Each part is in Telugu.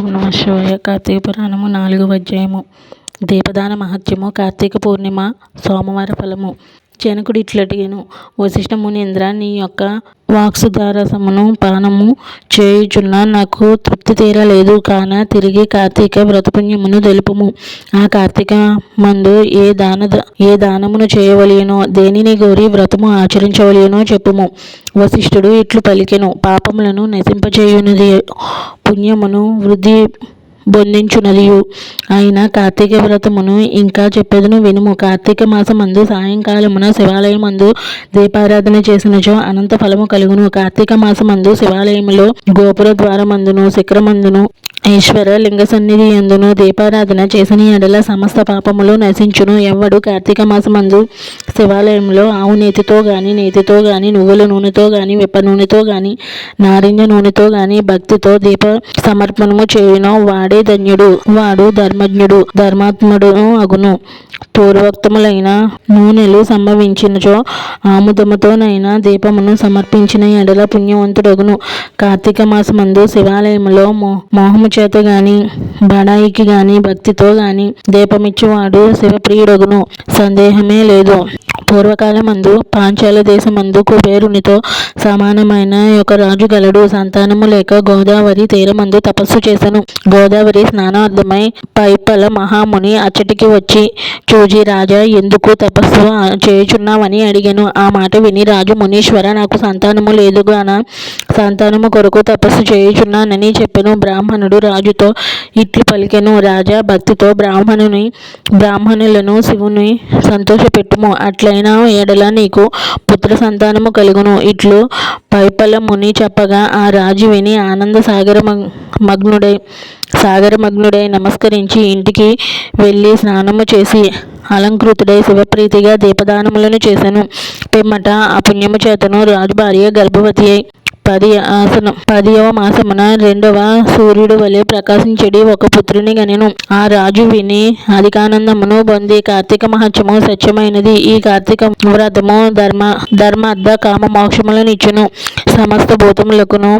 ఓం నమ శివాయ కార్తీక పురాణము నాలుగవ అధ్యాయము. దీపదాన మహత్యము కార్తీక పూర్ణిమ సోమవార ఫలము. జనకుడు ఇట్లటిను వశిష్ఠ మునీంద్ర నీ యొక్క వాక్సుధారసమును పానము చేయుచున్న నాకు తృప్తి తీరలేదు. కాన తిరిగి కార్తీక వ్రతపుణ్యమును తెలుపుము. ఆ కార్తీక మందు ఏ దాన ఏ దానమును చేయవలయనో దేనిని గోరి వ్రతము ఆచరించవలయనో చెప్పుము. వశిష్ఠుడు ఇట్లు పలికెను. పాపములను నశింపచేయునది పుణ్యమును వృద్ధి బొందించునదియు. ఆయన కార్తీక వ్రతమును ఇంకా చెప్పేదను వినుము. కార్తీక మాసమందు సాయంకాలమున శివాలయమందు దీపారాధన చేసినచో అనంత ఫలము కలుగును. కార్తీక మాసమందు శివాలయములో గోపుర ద్వారమందును శిఖరమందును ఈశ్వర లింగ సన్నిధి ఎందును దీపారాధన చేసిన ఎడల సమస్త పాపములు నశించును. ఎవ్వడు కార్తీక మాసమందు శివాలయంలో ఆవు నేతితో గాని నేతితో గాని నువ్వుల నూనెతో గాని విప్ప నూనెతో గాని నారింజ నూనెతో గాని భక్తితో దీప సమర్పణము చేయునో. వాడే ధన్యుడు వాడు ధర్మజ్ఞుడు ధర్మాత్ముడు అగును. పూర్వోక్తములైన నూనెలు సంభవించినచో ఆముదముతోనైనా దీపమును సమర్పించిన ఎడల పుణ్యవంతుడగును. కార్తీక మాసమందు శివాలయములో మోహము చేత గాని బడాయికి గాని భక్తితో గాని దీపమిచ్చువాడు శివప్రియుడగును. సందేహమే లేదు. పూర్వకాలమందు పాంచాల దేశమందు కుబేరునితో సమానమైన ఒక రాజు గలడు. సంతానము లేక గోదావరి తీరమందు తపస్సు చేశాను గోదావరి స్నానార్థమై పైపల మహాముని అచ్చటికి వచ్చి చూజి రాజా ఎందుకు తపస్సు చేయుచున్నావని అడిగాను. ఆ మాట విని రాజు మునీశ్వర నాకు సంతానము లేదు గాన? సంతానము కొరకు తపస్సు చేయుచున్నానని చెప్పాను. బ్రాహ్మణుడు రాజుతో ఇట్లు పలికెను. రాజా భక్తితో బ్రాహ్మణుని బ్రాహ్మణులను శివుని సంతోషపెట్టుము. అట్లయినా ఎడల నీకు పుత్ర సంతానము కలుగును. ఇట్లు పైపల ముని చెప్పగా ఆ రాజు విని ఆనంద సాగర మగ్నుడై సాగరమగ్నుడై నమస్కరించి ఇంటికి వెళ్ళి స్నానము చేసి అలంకృతుడై శివప్రీతిగా దీపదానములను చేశాను పిమ్మట ఆ పుణ్యము చేతను రాజు భార్య గర్భవతి అయి పది ఆసనం. పదియవ మాసమున రెండవ సూర్యుడు వలె ప్రకాశించడి ఒక పుత్రుని గనెను. ఆ రాజు విని అధికానందమును పొంది కార్తీక మహత్యము సత్యమైనది. ఈ కార్తీక వ్రతము ధర్మ ధర్మార్థ కామ మోక్షములను ఇచ్చును. సమస్త భూతములకును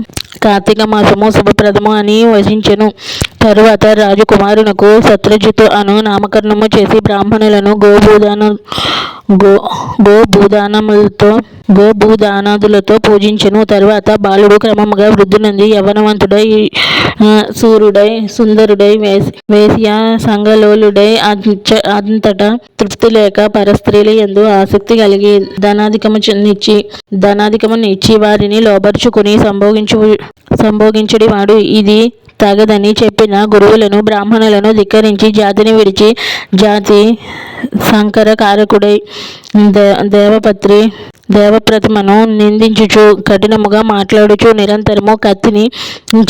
కార్తీక మాసము శుభప్రదము అని వచించెను తరువాత రాజకుమారునకు సత్రజితు అను నామకరణము చేసి బ్రాహ్మణులను గోభూదాన గో గోభూదానములతో గోభూదానాదులతో పూజించెను. తర్వాత బాలుడు క్రమముగా వృద్ధునంది యవనవంతుడై సూర్యుడై సుందరుడై వేశ్య సంగలోలుడై అంతటా తృప్తి లేక పరస్త్రీల ఎందు ఆసక్తి కలిగి ధనాధికము నిచ్చి ధనాధికము నిచ్చి వారిని లోపరుచుకుని సంభోగించు సంభోగించడి వాడు. ఇది తగదని చెప్పిన గురువులను బ్రాహ్మణులను ధిక్కరించి జాతిని విడిచి జాతి సంకర కారకుడై దేవపత్రి దేవప్రతిమను నిందించుచు కఠినముగా మాట్లాడుచు నిరంతరము కత్తిని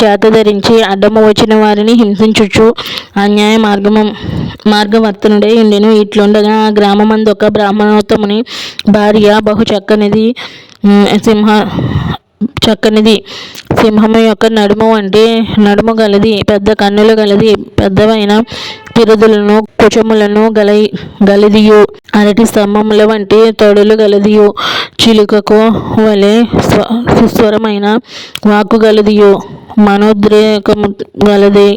చేతధరించి అడ్డము వచ్చిన వారిని హింసించుచు అన్యాయ మార్గము మార్గవర్తనుడై ఉండెను. ఇట్లుండగా ఆ గ్రామమందొక బ్రాహ్మణోత్తముని భార్య బహు చక్కనిది సింహ చక్కనిది. సింహము యొక్క నడుము వంటి నడుము గలది పెద్ద కన్నులు గలది పెద్దవైన పిరుదులను కుచములను గల గలదియు. అరటి స్తంభముల వంటి తొడలు గలదియు. చిలుకకు వలె సుస్వరమైన వాక్కు గలదియు. మనోద్రేకము గలది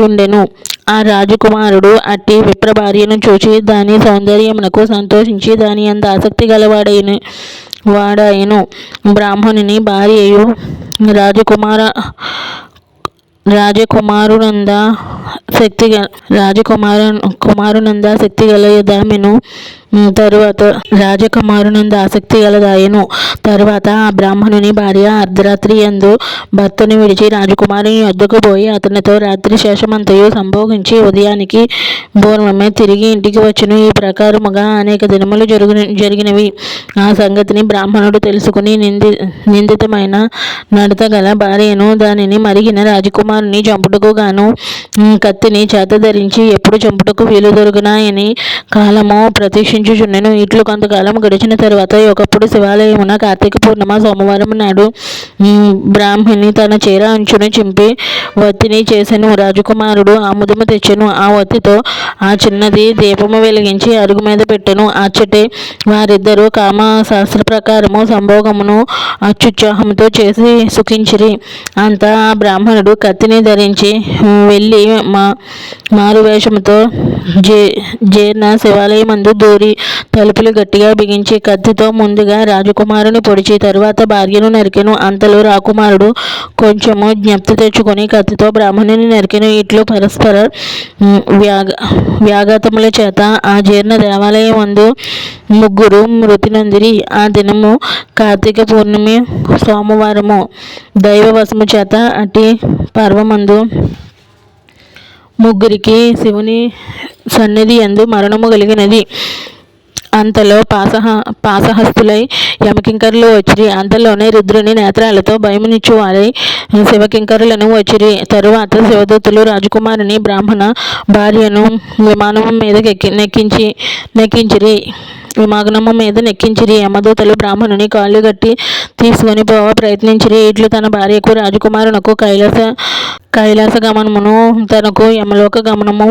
ఉండెను ఆ రాజకుమారుడు అట్టి విప్ర భార్యను చూచి దాని సౌందర్యమునకు సంతోషించి దాని అంత ఆసక్తి గలవాడైన వాడాయను. బ్రాహ్మణుని భార్యయు రాజకుమార రాజకుమారునంద శక్తి రాజకుమార కుమారునంద శక్తి గల దామెను తరువాత రాజకుమారునందు ఆసక్తి గలదాయను. తరువాత ఆ బ్రాహ్మణుని భార్య అర్ధరాత్రి ఎందు భర్తను విడిచి రాజకుమారుని వద్దకు పోయి అతనితో రాత్రి శేషమంతయు సంభోగించి ఉదయానికి పూర్వమే తిరిగి ఇంటికి వచ్చును. ఈ ప్రకారముగా అనేక దినములు జరుగు జరిగినవి. ఆ సంగతిని బ్రాహ్మణుడు తెలుసుకుని నింది నిందితమైన నడత గల భార్యను దానిని మరిగిన రాజకుమారుని చంపుటకు గాను కత్తిని చేత ధరించి ఎప్పుడు చంపుటకు వీలు దొరుకునాయని కాలము ప్రతీక్షించుచుండెను ఇట్లు కొంతకాలం గడిచిన తర్వాత ఒకప్పుడు శివాలయమున కార్తీక పూర్ణిమ సోమవారం నాడు బ్రాహ్మిణి తన చీర అంచును చింపి వత్తిని చేసెను. రాజకుమారుడు ఆముదము తెచ్చెను. ఆ వత్తితో ఆ చిన్నది దీపము వెలిగించి అరుగు మీద పెట్టెను. అచ్చటే వారిద్దరూ కామ శాస్త్ర ప్రకారము సంభోగమును అత్యుత్సాహంతో చేసి సుఖించిరి. అంతా ఆ బ్రాహ్మణుడు కత్తిని ధరించి వెళ్ళి మా మారువేషంతో జే జీర్ణ శివాలయమందు దూరి తలుపులు గట్టిగా బిగించి కత్తితో ముందుగా రాజకుమారుని పొడిచి తరువాత భార్యను నరికెను. అంతలో రాకుమారుడు కొంచెము జ్ఞప్తి తెచ్చుకొని కత్తితో బ్రాహ్మణుని నరికెను. ఇట్లు పరస్పర వ్యాగ వ్యాఘాతముల చేత ఆ జీర్ణ దేవాలయమందు ముగ్గురు మృతి నందిరి ఆ దినము కార్తీక పూర్ణమి సోమవారము దైవవశము చేత అట్టి పర్వమందు ముగ్గురికి శివుని సన్నిధి ఎందు మరణము కలిగినది. అంతలో పాసహ పాసహస్తులై యమకింకరులు వచ్చిరి. అంతలోనే రుద్రుని నేత్రాలతో భయమునిచ్చు వారై శివకింకరులను వచ్చిరి. తరువాత శివదూతులు రాజకుమారుని బ్రాహ్మణ భార్యను విమానం మీద నెక్కించి నెక్కించిరి. విమానము మీద నెక్కించిరి. యమదూతలు బ్రాహ్మణుని కాళ్ళు గట్టి తీసుకొని పోవ ప్రయత్నించిరి. ఇట్లు తన భార్యకు రాజకుమారునకు కైలాస కైలాస గమనమును తనకు యమలోక గమనము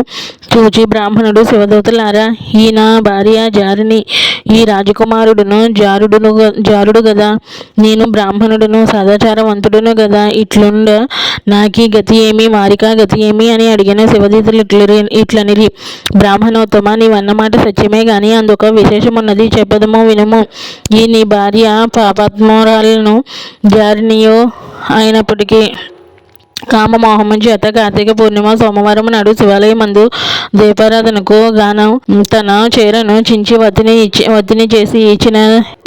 చూచి బ్రాహ్మణుడు శివదూతలారా ఈ నా భార్య జారిని ఈ రాజకుమారుడును జారుడును జారుడు గదా నేను బ్రాహ్మణుడును సదాచారవంతుడును గదా ఇట్లుండ నాకీ గతి ఏమి వారికా గతి ఏమి అని అడిగిన శివదీతులు ఇట్లరి ఇట్లనిరి బ్రాహ్మణోత్తమ నీవన్నమాట సత్యమే గాని అందుక విశేషమున్నది చెప్పదము వినము. ఈ నీ భార్య పాపాత్మరాలను జారినియో అయినప్పటికీ కామమోహము చేత కార్తీక పూర్ణిమ సోమవారం నాడు శివాలయం మందు దీపారాధనకు గానం తన చీరను చించి వత్తిని ఇచ్చి వత్తిని చేసి ఇచ్చిన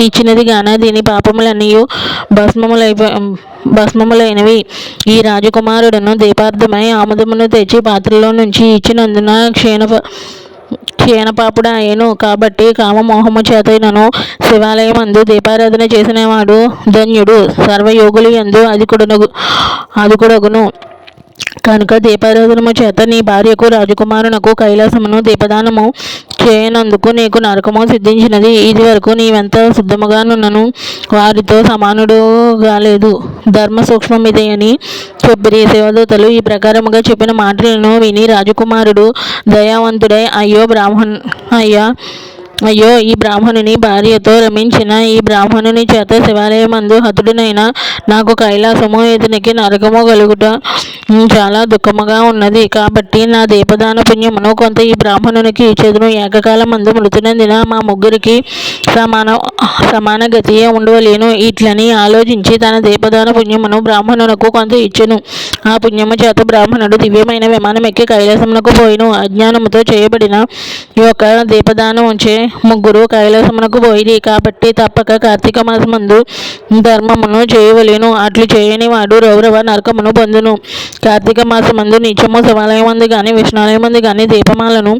ఇచ్చినది గాన దీని పాపములన్నీ భస్మములైపో భస్మములైనవి. ఈ రాజకుమారుడును దీపార్థమై ఆముదమును తెచ్చి పాత్రలో నుంచి ఇచ్చినందున క్షీణ క్షీణపాపుడు అయ్యను కాబట్టి కామమోహము చేతైనను శివాలయం అందు దీపారాధన చేసినవాడు ధన్యుడు సర్వయోగులు ఎందు అధికుడునగు అధికుడగును కనుక దీపారాధనము చేత నీ భార్యకు రాజకుమారునకు కైలాసమును దీపదానము చేయనందుకు నీకు నరకము సిద్ధించినది. ఇది వరకు నీవెంత సిద్ధముగానున్నను వారితో సమానుడు కాలేదు ధర్మ సూక్ష్మం ఇదే అని చెప్పిరి. శివదూతలు ఈ ప్రకారముగా చెప్పిన మాటలను విని రాజకుమారుడు దయావంతుడై అయ్యో బ్రాహ్మణ్ అయ్యా అయ్యో ఈ బ్రాహ్మణుని భార్యతో రమించిన ఈ బ్రాహ్మణుని చేత శివాలయమందు హతుడినైన నాకు కైలాసము ఇతనికి నరకము కలుగుట చాలా దుఃఖముగా ఉన్నది. కాబట్టి నా దీపదాన పుణ్యమును కొంత ఈ బ్రాహ్మణునికి ఇచ్చేదును. ఏకకాలం మందు మృతునందిన మా ముగ్గురికి సమాన సమాన గతియే ఉండవలేను. ఇట్లని ఆలోచించి తన దీపదాన పుణ్యమును బ్రాహ్మణునకు కొంత ఇచ్చెను. ఆ పుణ్యము చేత బ్రాహ్మణుడు దివ్యమైన విమానం ఎక్కి కైలాసమునకు పోయిను. అజ్ఞానముతో చేయబడిన ఈ యొక్క దీపదానం ఉంచే ముగ్గురు కైలాసమునకు పోయిరి. కాబట్టి తప్పక కార్తీక మాసమందు ధర్మమును చేయవలేను. అట్లు చేయని వాడు రౌరవ నరకమును పొందును. కార్తీక మాసమందు నిత్యము శివాలయం మందు కానీ విష్ణాలయం మందు కానీ దీపమాలను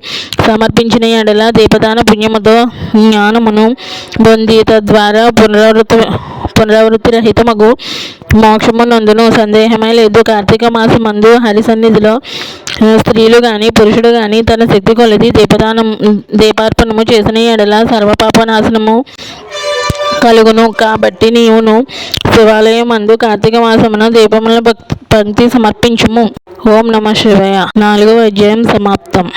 సమర్పించిన ఎడల దీపదాన పుణ్యముతో జ్ఞానమును పొంది తద్వారా పునరావృత పునరావృత్తి రహితమగు మోక్షము నందును. సందేహమే లేదు. కార్తీక మాసమందు హరి సన్నిధిలో స్త్రీలు కానీ పురుషుడు కానీ తన శక్తి కొలది దీపదానం దీపార్పణము చేసిన ఎడల సర్వపాపనాశనము కలుగును. కాబట్టి నీవును శివాలయం అందు కార్తీక మాసమున దీపముల భక్తి పంక్తి సమర్పించుము. ఓం నమ శివయ. నాలుగవ అధ్యాయం సమాప్తం.